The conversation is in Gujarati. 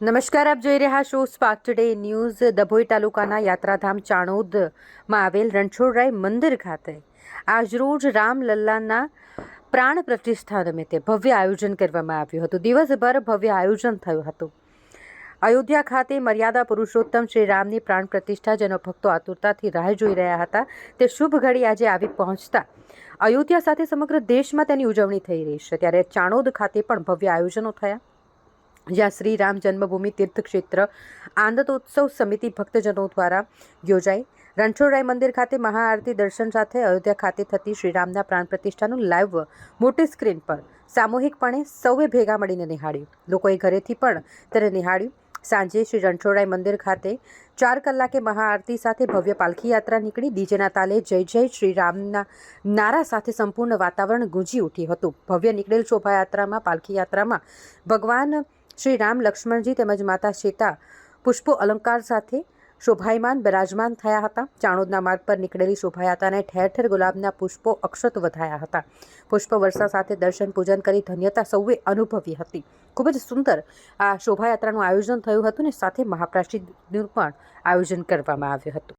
નમસ્કાર, આપ જોઈ રહ્યા છો સ્પાર્ક ટુડે ન્યૂઝ. દભોઈ તાલુકાના યાત્રાધામ ચાણોદમાં આવેલ રણછોડરાય મંદિર ખાતે આજરોજ રામલલ્લાના પ્રાણ પ્રતિષ્ઠા નિમિત્તે ભવ્ય આયોજન કરવામાં આવ્યું હતું. દિવસભર ભવ્ય આયોજન થયું હતું. અયોધ્યા ખાતે મર્યાદા પુરુષોત્તમ શ્રી રામની પ્રાણ પ્રતિષ્ઠા, જેનો ભક્તો આતુરતાથી રાહ જોઈ રહ્યા હતા, તે શુભ ઘડી આજે આવી પહોંચતા અયોધ્યા સાથે સમગ્ર દેશમાં તેની ઉજવણી થઈ રહી છે. ત્યારે ચાણોદ ખાતે પણ ભવ્ય આયોજનો થયા. જ્યાં શ્રી રામ જન્મભૂમિ તીર્થક્ષેત્ર આનંદોત્સવ સમિતિ ભક્તજનો દ્વારા યોજાઈ. રણછોડરાય મંદિર ખાતે મહાઆરતી દર્શન સાથે અયોધ્યા ખાતે થતી શ્રીરામના પ્રાણ પ્રતિષ્ઠાનું લાઈવ મોટી સ્ક્રીન પર સામૂહિકપણે સૌએ ભેગા મળીને નિહાળ્યું. લોકોએ ઘરેથી પણ તેને નિહાળ્યું. સાંજે શ્રી રણછોડરાય મંદિર ખાતે ચાર કલાકે મહાઆરતી સાથે ભવ્ય પાલખી યાત્રા નીકળી. ડીજેના તાલે જય જય શ્રી રામના નારા સાથે સંપૂર્ણ વાતાવરણ ગુંજી ઉઠ્યું હતું. ભવ્ય નીકળેલ શોભાયાત્રામાં પાલખી યાત્રામાં ભગવાન શ્રી રામ લક્ષ્મણજી તેમજ માતા સીતા પુષ્પો અલંકાર સાથે શોભાયમાન, બિરાજમાન થયા હતા. ચાણોદના માર્ગ પર નીકળેલી શોભાયાત્રાને ઠેર ઠેર ગુલાબના પુષ્પો અક્ષત વધાયા હતા. પુષ્પ વર્ષા સાથે દર્શન પૂજન કરી ધન્યતા સૌએ અનુભવી હતી. ખૂબ જ સુંદર આ શોભાયાત્રાનું આયોજન થયું હતું ને સાથે મહાપ્રાશીનું પણ આયોજન કરવામાં આવ્યું હતું.